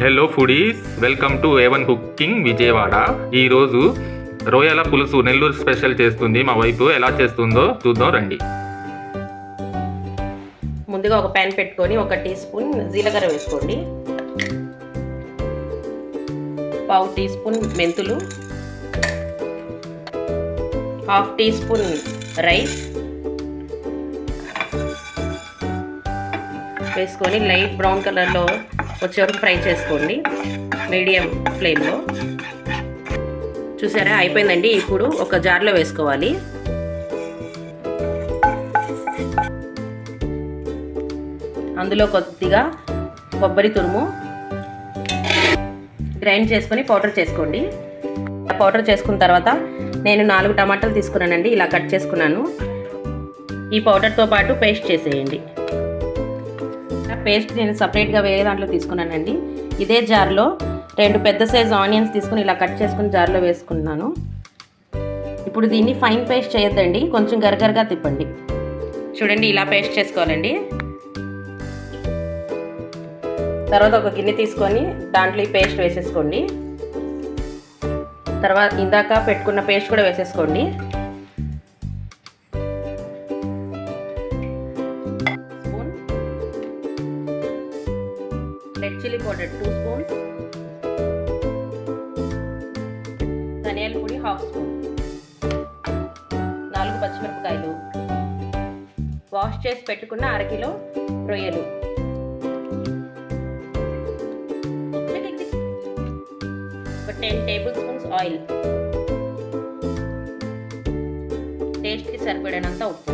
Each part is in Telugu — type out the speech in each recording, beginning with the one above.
Hello foodies welcome to A one cooking Vijayawada ఈరోజు రొయ్యల పులుసు నెల్లూరు స్పెషల్ చేస్తుంది మా వైపు. ఎలా చేస్తుందో చూద్దాం రండి. ముందుగా ఒక ప్యాన్ పెట్టుకొని ఒక టీ స్పూన్ జీలకర్ర వేసుకోండి. పావు టీ స్పూన్ మెంతులు. హాఫ్ టీ స్పూన్ రైస్ వేసుకొని లైట్ బ్రౌన్ కలర్లో వచ్చే వరకు ఫ్రై చేసుకోండి. మీడియం ఫ్లేమ్లో. చూసారా? అయిపోయిందండి. ఇప్పుడు ఒక జార్లో వేసుకోవాలి. అందులో కొద్దిగా కొబ్బరి తురుము. గ్రైండ్ చేసుకొని పౌడర్ చేసుకోండి. పౌడర్ చేసుకున్న తర్వాత నేను నాలుగు టమాటాలు తీసుకున్నానండి. ఇలా కట్ చేసుకున్నాను. ఈ పౌడర్తో పాటు పేస్ట్ చేసేయండి. పేస్ట్ నేను సపరేట్గా వేరే దాంట్లో తీసుకున్నానండి. ఇదే జార్లో రెండు పెద్ద సైజ్ ఆనియన్స్ తీసుకుని ఇలా కట్ చేసుకుని జార్లో వేసుకున్నాను ఇప్పుడు దీన్ని ఫైన్ పేస్ట్ చేయొద్దండి కొంచెం గరగరగా తిప్పండి. చూడండి ఇలా పేస్ట్ చేసుకోవాలండి. తర్వాత ఒక గిన్నె తీసుకొని దాంట్లో ఈ పేస్ట్ వేసేసుకోండి. తర్వాత ఇందాక పెట్టుకున్న పేస్ట్ కూడా వేసేసుకోండి. చిల్లీ పౌడర్ టూ స్పూన్స్ ధనియాల పొడి హాఫ్ స్పూన్. నాలుగు పచ్చిమిరపకాయలు. వాష్ చేసి పెట్టుకున్న అరకిలో రొయ్యలు. ఒక టెన్ టేబుల్ స్పూన్స్ ఆయిల్. టేస్ట్కి సరిపడినంత ఉప్పు.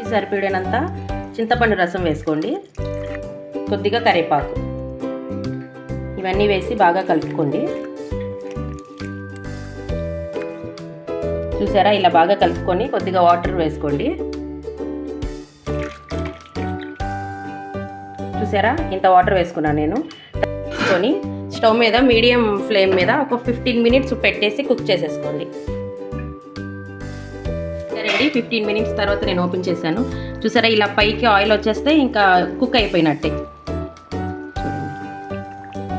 ఈ సరిపడినంత చింతపండు రసం వేసుకోండి. కొద్దిగా కరివేపాకు. ఇవన్నీ వేసి బాగా కలుపుకోండి. చూసారా? ఇలా బాగా కలుపుకొని కొద్దిగా వాటర్ వేసుకోండి. చూసారా? ఇంత వాటర్ వేసుకున్నాను నేను. తీసుకొని స్టవ్ మీద మీడియం ఫ్లేమ్ మీద ఒక ఫిఫ్టీన్ మినిట్స్ పెట్టేసి కుక్ చేసేసుకోండి. రెడీ. ఫిఫ్టీన్ మినిట్స్ తర్వాత నేను ఓపెన్ చేశాను. చూసారా? ఇలా పైకి ఆయిల్ వచ్చేస్తే ఇంకా కుక్ అయిపోయినట్టే.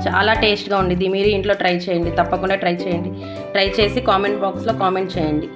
చాలా టేస్ట్గా ఉండిద్ది. మీరు ఇంట్లో ట్రై చేయండి. తప్పకుండా ట్రై చేయండి. ట్రై చేసి కామెంట్ బాక్స్లో కామెంట్ చేయండి.